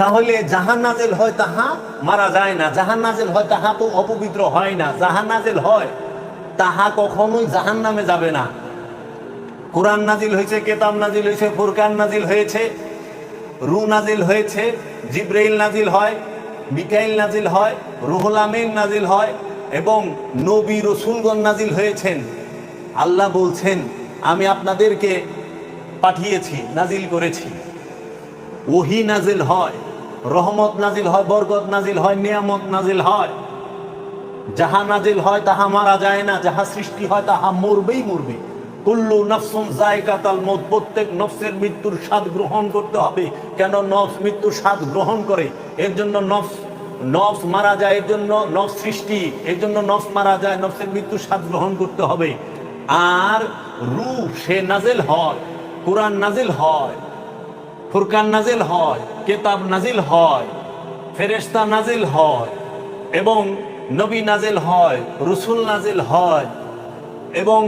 তাহলে জাহান নাজেল হয় তাহা মারা যায় না। জাহান নাজেল হয় তাহা তো অপবিত্র হয় না। জাহান নাজেল হয়, তাহা কখনোই জাহান নামে যাবে না। কোরআন নাজিল হয়েছে, কেতাব নাজিল হয়েছে, ফুরকান নাজিল হয়েছে রু নাজিল হয়েছে, জিব্রাইল নাজিল হয়, মিকাইল নাজিল হয়, রুহুল আমিন নাজিল হয় এবং নবী রসুলগণ নাজিল হয়েছেন। আল্লাহ বলছেন, আমি আপনাদেরকে পাঠিয়েছি, নাজিল করেছি। ওহি নাজিল হয় রহমত নাজিল হয়, বরকত নাজিল হয়, নিয়ামত নাজিল হয়। যাহা নাজিল হয় তাহা মারা যায় না, যাহা সৃষ্টি হয় তাহা মরবেই মরবে। কুল্লু নফসুন জায়গাতাল মত প্রত্যেক নফসের মৃত্যুর স্বাদ গ্রহণ করতে হবে। কেন নফস মৃত্যুর স্বাদ গ্রহণ করে? এর জন্য নফস নফস মারা যায়, এর জন্য নফস সৃষ্টি, এর জন্য নফস মারা যায়, নফসের মৃত্যুর স্বাদ গ্রহণ করতে হবে। আর রূপ সে নাজেল হয়, কোরআন নাজিল হয় ফুরকান নাজিল হয়, কেতাব নাজিল হয়, ফেরেশতা নাজিল হয়, এবং নবী নাজিল হয়, রসুল নাজিল হয়, এবং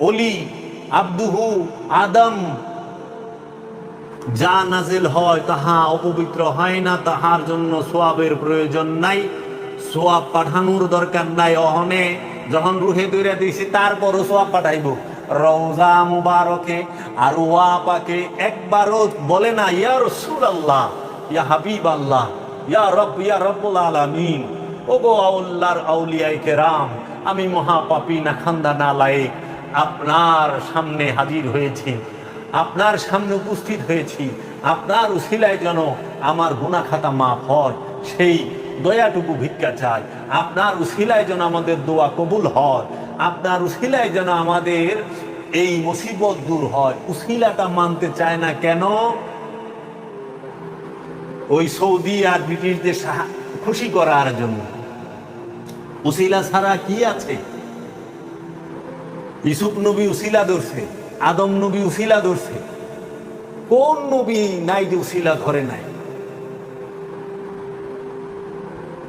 অলি আব্দুহু, আদম, যা নাজিল হয় তাহা অপবিত্র হয় না, তাহার জন্য সোয়াবের প্রয়োজন নাই, সোয়াব পাঠানোর দরকার নাই, অহনে যখন রুহে দৈরা দিয়েছি, তারপরও সোয়াব পাঠাইব। রওজা মুবারকে আর ওয়া পাকে একবারও বলে না, ইয়া রসুল আল্লাহ ইয়া হাবিব আল্লাহ ইয়া রব, ইয়া রব্বুল ও গো আউল্লাহর আউলিয়াই কেরাম, আমি মহাপাপী না খান্দা না লায়েক, আপনার সামনে হাজির হয়েছি, আপনার সামনে উপস্থিত হয়েছি, আপনার উশিলায় যেন আমার গুনা খাতা মাফ হয়, সেই দয়াটুকু ভিক্ষা চাই, আপনার উশিলায় যেন আমাদের দোয়া কবুল হয় আপনার উশিলায় যেন আমাদের এই মুসিবত দূর হয়। উশিলাটা মানতে চায় না কেন? ওই সৌদি আর ব্রিটিশদের খুশি করার জন্য। উসিলা ছাড়া কি আছে? ইসুফ নবী উসিলা ধরছে, আদম নবী উসিলা ধরছে। কোন নবী নাই যে উসিলা ধরে নাই?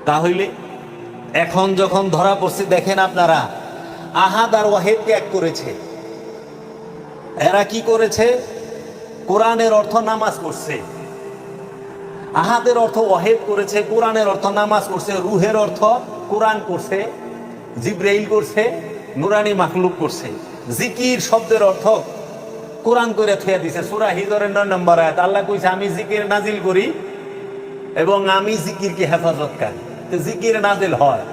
তাহলে এখন যখন ধরা পড়ছে, দেখেন আপনারা আহাদ আর ওয়াহেদ ত্যাগ করেছে। এরা কি করেছে? কোরআনের অর্থ নামাজ করছে আহাদের অর্থ ওয়াহেদ করেছে, কোরআনের অর্থ নামাজ করছে রুহের অর্থ কোরআন করছে জিব্রাইল করছে, নুরানি মাখলুক করছে। জিকির শব্দের অর্থ কোরআন করে থুয়া দিছে। সুরা হিজরের নয় নম্বর আয়াত, আল্লাহ কইছে, আমি জিকির নাজিল করি এবং আমি জিকিরকে হেফাজত করি। তো জিকির নাজিল হয়,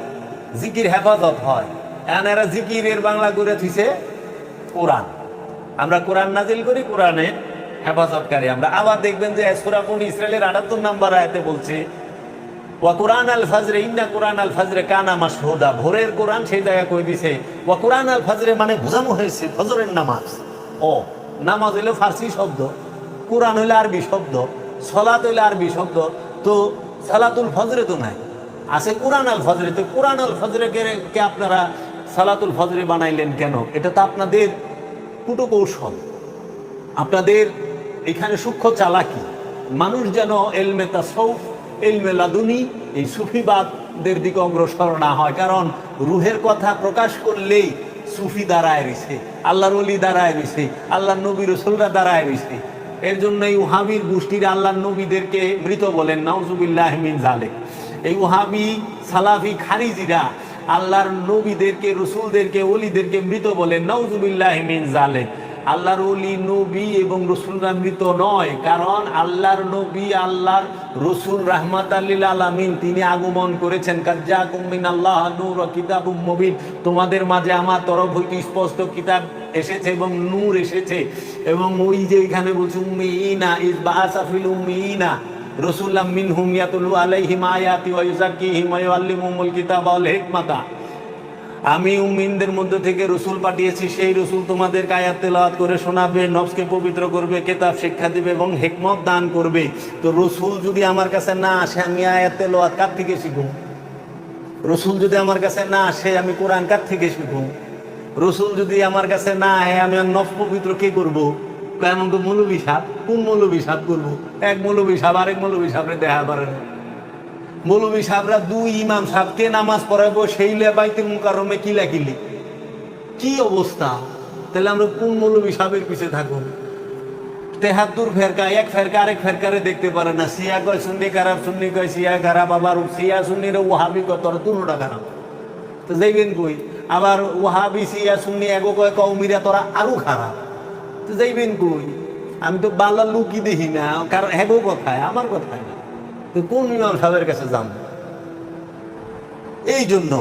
জিকির হেফাজত হয়। এখন এরা জিকিরের বাংলা করে থুইছে কোরআন। আমরা কোরআন নাজিল করি, কোরআনে হেফাজতকারী আমরা। আবার দেখবেন যে সুরা কোন ইসরায়েলের আটাত্তর নাম্বার আয়াতে বলছে, ওয়া আল ফাজরে কোরআন আল ফাজরে ভোরের কোরআন সেই কই দিছে? ওয়া কোরআন আল ফাজরে মানে হয়েছে ফজরের নামাজ। ও, নামাজ হইলে ফার্সি শব্দ সলাত হইলে আরবি শব্দ। তো সালাতুল ফজরে তো নাই। আছে কোরআন আল ফজরে। তো কোরআন আল ফজরে কে আপনারা সালাতুল ফজরে বানাইলেন কেন? এটা তো আপনাদের কুটো কৌশল। আপনাদের এখানে সূক্ষ্ম চালাকি। মানুষ যেন এলমে তাসৌফ এলমে লাদুনি, এই সুফিবাদদের দিকে অগ্রসর না হয়। কারণ রুহের কথা প্রকাশ করলেই সুফি দাঁড়ায় রয়েছে, আল্লাহর অলি দাঁড়ায় রয়েছে আল্লাহ নবী রসুলরা দাঁড়ায় রয়েছে। এর জন্য এই উহাবির গোষ্ঠীর আল্লাহ নবীদেরকে মৃত বলেন, নাউজুবিল্লাহ জালে এই উহাবি সালাফি খারিজিরা আল্লাহর নবীদেরকে, রসুলদেরকে অলিদেরকে মৃত বলেন নাউজুবিল্লাহ মিন জালেক আল্লাহর অলি নবী এবং রসুলরা মৃত নয়, কারণ আল্লাহর নবী, আল্লাহর রসুল রাহমাত আল্লিল আলামিন, তিনি আগমন করেছেন কাজ্জা কুমিন আল্লাহ নূর কিতাব মুবিন। তোমাদের মাঝে আমার তরফ হইতে স্পষ্ট কিতাব এসেছে এবং নূর এসেছে। এবং ওই যে এখানে বলছে, উম্মিনা ইস বাসাফিল উম্মিনা। রসুল্লাহ মিনহুম ইয়াতুলু আলাইহিম আয়াতি ওয়া ইউযাক্কিহিম ওয়া ইউআল্লিমুহুমুল কিতাবা ওয়াল হিকমাতা। আমি উম্মিনদের মধ্যে থেকে রসুল পাঠিয়েছি, সেই রসুল তোমাদের আয়াত তেলাওয়াত করে শোনাবে নফসকে পবিত্র করবে, কেতাব শিক্ষা দিবে এবং হেকমত দান করবে। তো রসুল যদি আমার কাছে না আসে, আমি আয়াত তেলাওয়াত কার থেকে শিখব? রসুল যদি আমার কাছে না আসে, আমি কোরআন কার থেকে শিখব? রসুল যদি আমার কাছে না আয় আমি নফস পবিত্র কে করব? এমন তো মৌলবী সাপ কোন মৌলবী সাপ করব? এক মৌলবী সাপ আরেক মৌলবী সাপরে দেখা পারে না। মৌলবী সাহেবরা দুই ইমাম সাহেবকে নামাজ পড়াবো, সেই লেবাইতে মুকারমে কিলা কিলি কি অবস্থা? তাহলে আমরা কোন মৌলবী সাহেবের পিছে থাকব? তেহাত্তর ফেরকা, এক ফেরকা, আরেক ফেরকারে দেখতে পারে না। সিয়া কয়, সুন্নি খারাপ, সুন্নি কয় সিয়া খারাপ, আবার সিয়া সুন্নির ওহাবি কয়, তোর দুটা খারাপ। তো যাইবেন কই? আবার ওহাবি সিয়া সুন্নি, এগো কয় কৌমিরা তোরা আরও খারাপ। তো যাইবেন কই? আমি তো বাল্লা লুকি দেখি না, কারণ হেগো কথায়, আমার কথায় না। তো কোন ইমাম সাহেবের কাছে যান এই জন্য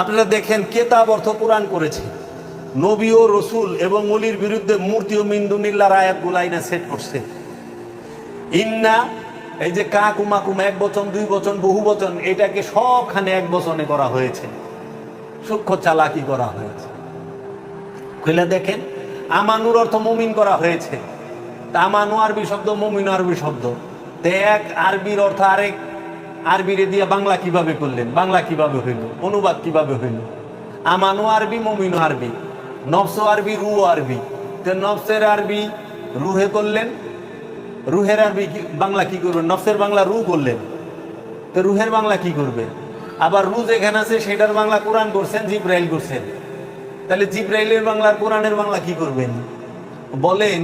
আপনারা দেখেন কেতাব অর্থ কোরআন করেছে। নবী ও রসুল এবং অলির বিরুদ্ধে মূর্তি ও মিন্দুনিল্লার আয়াত গুলাইনা সেট করছে। ইন্না, এই যে কা কুমা কুমা, এক বচন, দুই বচন, বহু বচন, এটাকে সবখানে এক বচনে করা হয়েছে। সূক্ষ্ম চালাকি করা হয়েছে। খুলে দেখেন আমানুর অর্থ মুমিন করা হয়েছে। তা আমানু আরবি শব্দ, মুমিন আরবি শব্দ। তে এক আরবির অর্থ আরেক। আরবিরে দিয়ে বাংলা কীভাবে করলেন? বাংলা কীভাবে হইল? অনুবাদ কীভাবে হইল? আমানু আরবি, মুমিন আরবি। নফস আরবি, রু আরবি। তে নফসের আরবি রুহে করলেন। রুহের আরবি বাংলা কি করবেন? নফসের বাংলা রু করলেন। তো রুহের বাংলা কি করবে? আবার রু যেখানে আছে, সেটার বাংলা কোরআন করছেন, জিব্রাইল করছেন। তাহলে জিব্রাইলের বাংলা কোরআনের বাংলা কি করবেন? বলেন